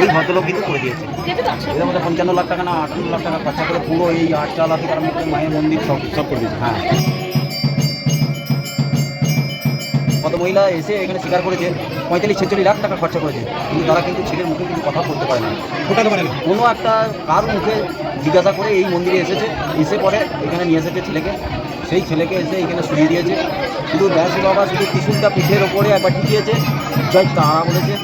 ওই ভদ্রলোক কিন্তু করে দিয়েছে। এর মধ্যে পঞ্চান্ন লাখ টাকা না আটান্ন লাখ টাকা খরচা করে পুরো এই আট চালা থেকে আরম্ভ করে মায়ের মন্দির সব সব করে দিয়েছে। হ্যাঁ। কত মহিলা এসে এখানে স্বীকার করেছে পঁয়তাল্লিশ ছেচল্লিশ লাখ টাকা খরচা করেছে কিন্তু তারা কিন্তু ছেলের মুখে কিন্তু কথা বলতে পারে না। ফোটাতে পারে না কোনো একটা কার মুখে জিজ্ঞাসা করে এই মন্দিরে এসেছে এসে পরে এখানে নিয়ে এসেছে ছেলেকে। সেই ছেলেকে এসে এখানে শুয়ে দিয়েছে। শুধু ব্যাস বাবা শুধু ত্রিশুলটা পিঠের ওপরে একবার টিকিয়েছে জয় তারা বলেছে।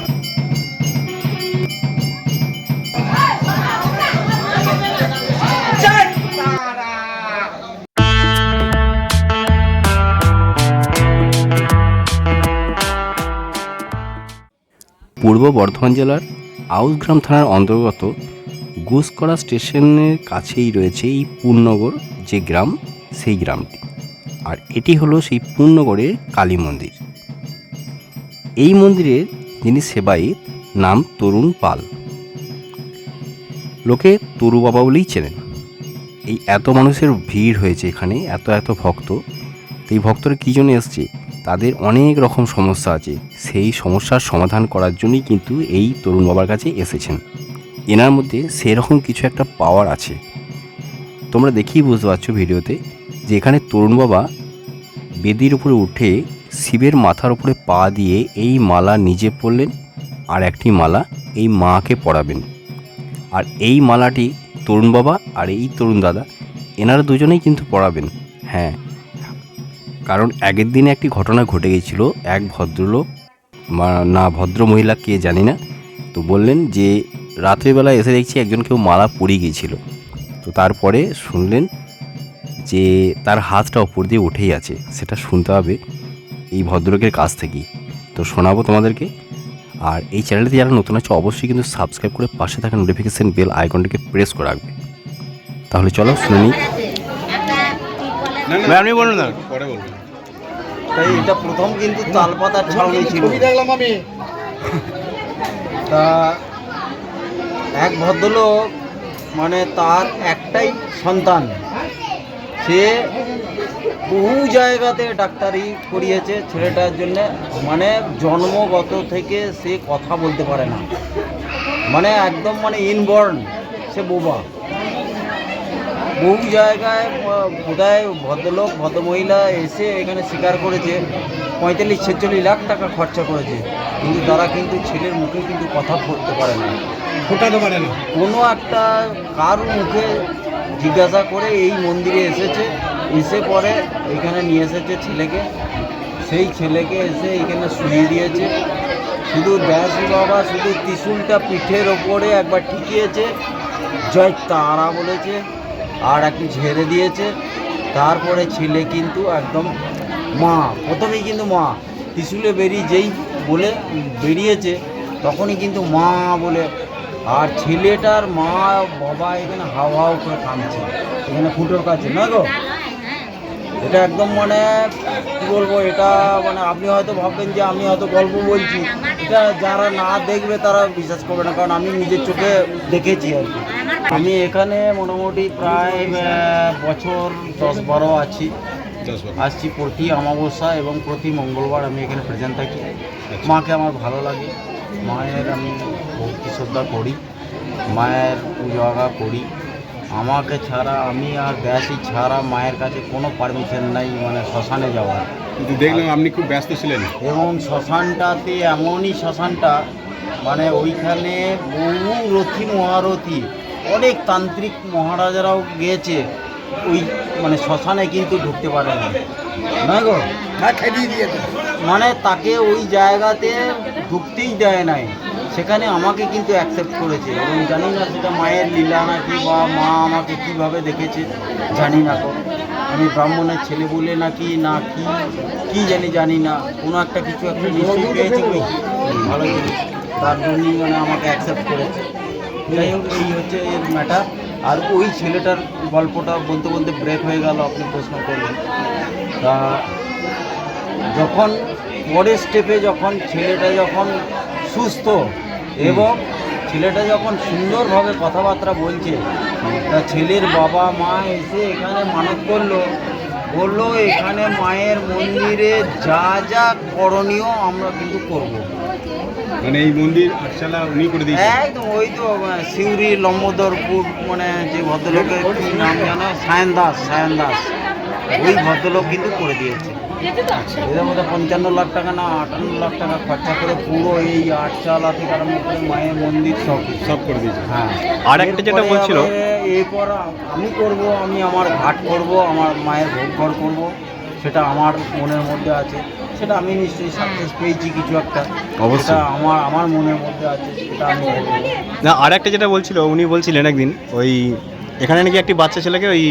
পূর্ব বর্ধমান জেলার আউসগ্রাম থানার অন্তর্গত গুসকরা স্টেশনের কাছেই রয়েছে এই পূর্ণগর যে গ্রাম, সেই গ্রামটি। আর এটি হলো সেই পূর্ণগড়ের কালী মন্দির। এই মন্দিরের যিনি সেবায়িত, নাম তরুণ পাল। লোকে তরু বাবা বলেই চেনেন। এই এত মানুষের ভিড় হয়েছে এখানে, এত এত ভক্ত। এই ভক্তরা কী জন্য এসছে? তাদের অনেক রকম সমস্যা আছে। সেই সমস্যার সমাধান করার জন্যই কিন্তু এই তরুণ বাবার কাছে এসেছেন। এনার মধ্যে সেরকম কিছু একটা পাওয়ার আছে। তোমরা দেখেই বুঝতে পারছ ভিডিওতে যে এখানে তরুণ বাবা বেদির উপরে উঠে শিবের মাথার উপরে পা দিয়ে এই মালা নিজে পরলেন আর একটি মালা এই মাকে পরাবেন। আর এই মালাটি তরুণ বাবা আর এই তরুণ দাদা এনারা দুজনেই কিন্তু পড়াবেন হ্যাঁ কারণ আগের দিনে একটি ঘটনা ঘটে গিয়েছিল, এক ভদ্রলোক না ভদ্র মহিলা, কে জানি না, তো বললেন যে রাত্রিবেলা এসে দেখছি একজন কেউ মালা পরিয়ে গিয়েছিল। তো তারপরে শুনলেন যে তার হাতটা ওপর দিয়ে উঠেই আছে, সেটা শুনতে হবে এই ভদ্রলোকের কাছ থেকেই। তো শোনাবো তোমাদেরকে। আর এই চ্যানেলটি যারা নতুন আছে, অবশ্যই কিন্তু সাবস্ক্রাইব করে পাশে থাকা নোটিফিকেশান বেল আইকনটিকে প্রেস করে রাখবে। তাহলে চলো শুনে নিই। না আপনি বলুন না। পরে বলব। তাই এটা প্রথম কিন্তু তালপাতার ছাউনি ছিল। দেখলাম আমি। তা এক ভদ্রলোক মানে তার একটাই সন্তান। সে বহু জায়গাতে ডাক্তারি করিয়েছে ছেলেটার জন্য। মানে জন্মগত থেকে সে কথা বলতে পারে না। মানে একদম মানে ইনবর্ন সে বোবা। বহু জায়গায় বোধহয় ভদ্রলোক ভদ্রমহিলা এসে এখানে স্বীকার করেছে পঁয়তাল্লিশ ছেচল্লিশ লাখ টাকা খরচা করেছে। কিন্তু তারা কিন্তু ছেলের মুখে কিন্তু কথা বলতে পারে না। ফোটাতে পারে না। কোনো একটা কার মুখে জিজ্ঞাসা করে এই মন্দিরে এসেছে এসে পরে এখানে নিয়ে এসেছে ছেলেকে। সেই ছেলেকে এসে এখানে শুয়ে দিয়েছে। শুধু ব্যাস বাবা শুধু ত্রিশুলটা পিঠের ওপরে একবার ঠিকিয়েছে। জয় তারা বলেছে। আর একটু ঝেড়ে দিয়েছে। তারপরে ছেলে কিন্তু একদম মা, প্রথমেই কিন্তু মা, ত্রিশুলে বেরিয়ে যেই বলে বেরিয়েছে, তখনই কিন্তু মা বলে, আর ছেলেটার মা বাবা এখানে হাও হাও করে কাঁদছে, এখানে ফুটোর কাছে না গো? এটা একদম মানে কি বলব, এটা মানে আপনি হয়তো ভাববেন যে আমি হয়তো গল্প বলছি। এটা যারা না দেখবে তারা বিশ্বাস করবে না, কারণ আমি নিজের চোখে দেখেছি আর কি। আমি এখানে মোটামুটি প্রায় বছর দশ বারো আছি। আসছি প্রতি অমাবস্যা এবং প্রতি মঙ্গলবার আমি এখানে প্রেজেন্ট থাকি। মাকে আমার ভালো লাগে। মায়ের আমি ভক্তি শ্রদ্ধা করি। মায়ের পুজো আগা করি। আমাকে ছাড়া আমি আর ব্যাসি ছাড়া মায়ের কাছে কোনো পারমিশন নাই মানে শ্মশানে যাওয়ার। কিন্তু দেখলাম আপনি খুব ব্যস্ত ছিলেন। এবং শ্মশানটাতে এমনই শ্মশানটা মানে ওইখানে বহু রথী মহারথী অনেক তান্ত্রিক মহারাজারাও গিয়েছে ওই মানে শ্মশানে কিন্তু ঢুকতে পারে না। নয় গো? মানে তাকে ওই জায়গাতে ঢুকতেই দেয় নাই। সেখানে আমাকে কিন্তু অ্যাকসেপ্ট করেছে এবং জানি না সেটা মায়ের লীলা নাকি বা মা আমাকে কীভাবে দেখেছে জানি না তো আমি ব্রাহ্মণের ছেলে বলে নাকি না কি কি জানি জানি না। কোনো একটা কিছু একটা নিশ্চয়ই পেয়েছে ভালো জিনিস তার জন্যই মানে আমাকে অ্যাকসেপ্ট করেছে। যাই হোক, এই হচ্ছে এর ম্যাটার আর ওই ছেলেটার গল্পটা বলতে বলতে ব্রেক হয়ে গেল, আপনি প্রশ্ন করলেন। তা যখন পরের স্টেপে যখন ছেলেটা যখন সুস্থ এবং ছেলেটা যখন সুন্দরভাবে কথাবার্তা বলছে, তা ছেলের বাবা মা এসে এখানে মানত করল। বলল এখানে মায়ের মন্দিরে যা যা করণীয় আমরা কিন্তু করব। মানে এই মন্দির আটশালা উনি করে দিয়েছেন? একদম ওই তো সিউড়ি লম্বোদরপুর মানে যে ভদ্রলোকের কি নাম জানো? সায়ন দাস সায়ন দাস। ওই ভদ্রলোক কিন্তু করে দিয়েছে। এদের মধ্যে পঞ্চান্ন লাখ টাকা না আটান্ন লাখ টাকা খরচা করে পুরো এই আটচালা থেকে আরম্ভ করে মায়ের মন্দির সব সব করে দিয়েছে। হ্যাঁ। আর একটা যেটা বলছিল- এরপর আমি করব আমি আমার ঘাট করব আমার মায়ের ভোগ ঘর করব সেটা আমার মনের মধ্যে আছে সেটা আমি নিশ্চয়ই সাকসেস পেয়েছি কিছু একটা অবশ্যই। আমার আমার মনের মধ্যে আছে সেটা আমি না আর একটা যেটা বলছিল উনি বলছিলেন একদিন ওই এখানে নাকি একটি বাচ্চা ছেলেকে ওই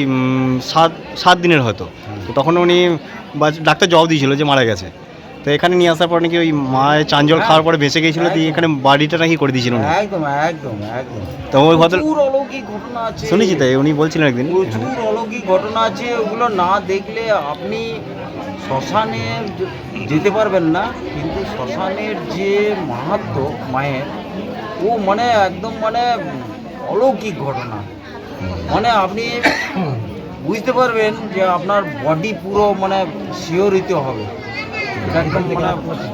সাত সাত দিনের হয়তো। তো তখন উনি ডাক্তার জবাব দিয়েছিল যে মারা গেছে। তো এখানে নিয়ে আসার পর নাকি ওই মায়ের চাঞ্জল খাওয়ার পরে বেঁচে গিয়েছিল দিয়ে এখানে বাড়িটা নাকি করে দিয়েছিল একদম একদম একদম। তো ওই ভদ্র অলৌকিক ঘটনা আছে। শুনেছি তাই উনি বলছিলেন একদিন। প্রচুর অলৌকিক ঘটনা আছে ওগুলো না দেখলে আপনি শ্মশানে যেতে পারবেন না কিন্তু শ্মশানের যে মাহাত্ম মায়ের ও মানে একদম মানে অলৌকিক ঘটনা। মানে আপনি বুঝতে পারবেন যে আপনার বডি পুরো মানে শিহরিত হবে। একদম মানে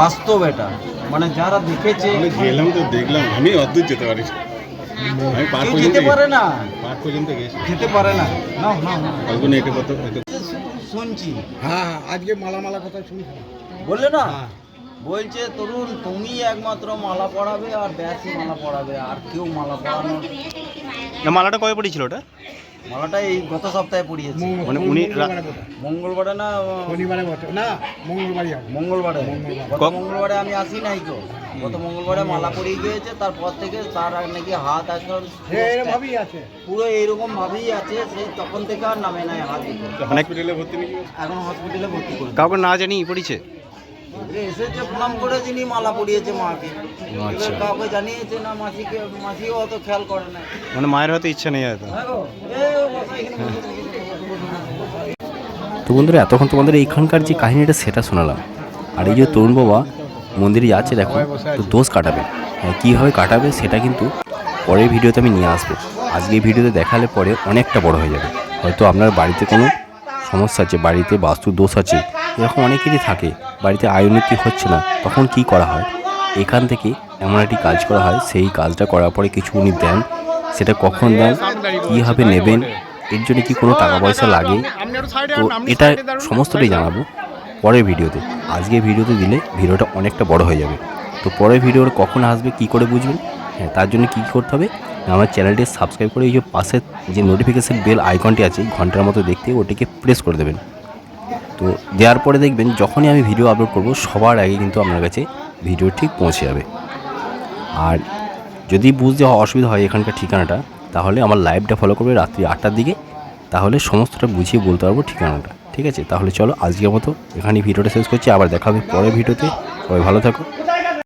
বাস্তব এটা। মানে যারা দেখেছে আমি গেলাম তো দেখলাম। আমি অদ্ভুত যেতে পারি। আমি পার পর্যন্ত যেতে পারে না। পার পর্যন্ত গেছি। যেতে পারে না। না না না। অল্প একে কত শুনছি। হ্যাঁ হ্যাঁ আজকে মালা মালা কথা শুনছি। বললে না? বলছে তরুণ তুমি একমাত্র মালা পড়াবে আর ব্যাসই মালা পড়াবে। আর কেউ মালা পড়ানো না মালাটা কবে পড়েছিল ওটা? মালাটা এই গত সপ্তাহে পড়িয়েছে। মানে উনি মঙ্গলবারে না শনিবারে না মঙ্গলবারই হবে। মঙ্গলবারে। গত মঙ্গলবারে আমি আসি নাই তো। গত মঙ্গলবারে মালা পরিয়ে গিয়েছে তারপর থেকে তার নাকি হাত এখন সে ভাবেই আছে। পুরো এইরকম ভাবেই আছে সেই তখন থেকে আর নামে নাই হাত মানে হসপিটালে ভর্তি নাকি? এখন হসপিটালে ভর্তি করে কাউকে না জানি পড়েছে এসেছে প্রণাম করে যিনি মালা পরিয়েছে মাকে। আচ্ছা। এবার কাউকে জানিয়েছে না মাসিকে মাসিও অত খেয়াল করে না মানে মায়ের হয়তো ইচ্ছা নেই হয়তো। হ্যাঁ। তো বন্ধুরা এতক্ষণ তোমাদের এইখানকার যে কাহিনীটা সেটা শোনালাম। আর এই যে তরুণ বাবা মন্দিরে যাচ্ছে দেখো তো দোষ কাটাবে। হ্যাঁ কীভাবে কাটাবে সেটা কিন্তু পরের ভিডিওতে আমি নিয়ে আসব। আজকে এই ভিডিওতে দেখালে পরে অনেকটা বড় হয়ে যাবে। হয়তো আপনার বাড়িতে কোনো সমস্যা আছে বাড়িতে বাস্তু দোষ আছে এরকম অনেকেরই থাকে। বাড়িতে আয় উন্নতি হচ্ছে না, তখন কি করা হয়? এখান থেকে এমন একটি কাজ করা হয়, সেই কাজটা করার পরে কিছু উনি দেন, সেটা কখন দেন, কীভাবে নেবেন, এর জন্য কি কোনো টাকা পয়সা লাগে? তো এটা সমস্তটাই জানাব পরের ভিডিওতে। আজকে ভিডিওতে দিলে ভিডিওটা অনেকটা বড় হয়ে যাবে। তো পরের ভিডিওর কখন আসবে, কি করে বুঝবেন? হ্যাঁ তার জন্য কী করতে হবে? আমার চ্যানেলটি সাবস্ক্রাইব করে এই যে পাশে যে নোটিফিকেশান বেল আইকনটি আছে, ঘণ্টার মতো দেখতে, ওটিকে প্রেস করে দেবেন। তো দেওয়ার পরে দেখবেন যখনই আমি ভিডিও আপলোড করব, সবার আগে কিন্তু আপনার কাছে ভিডিও ঠিক পৌঁছে যাবে। আর যদি বুঝতে অসুবিধা হয় এখানকার ঠিকানাটা, তাহলে আমার লাইভটা ফলো করবে রাত্রি আটটার দিকে। তাহলে সমস্তটা বুঝিয়ে বলতে পারব ঠিকানাটা, ঠিক আছে? তাহলে চলো আজকের মতো এখানে ভিডিওটা শেষ করছি, আবার দেখা হবে পরের ভিডিওতে সবাই ভালো থাকো।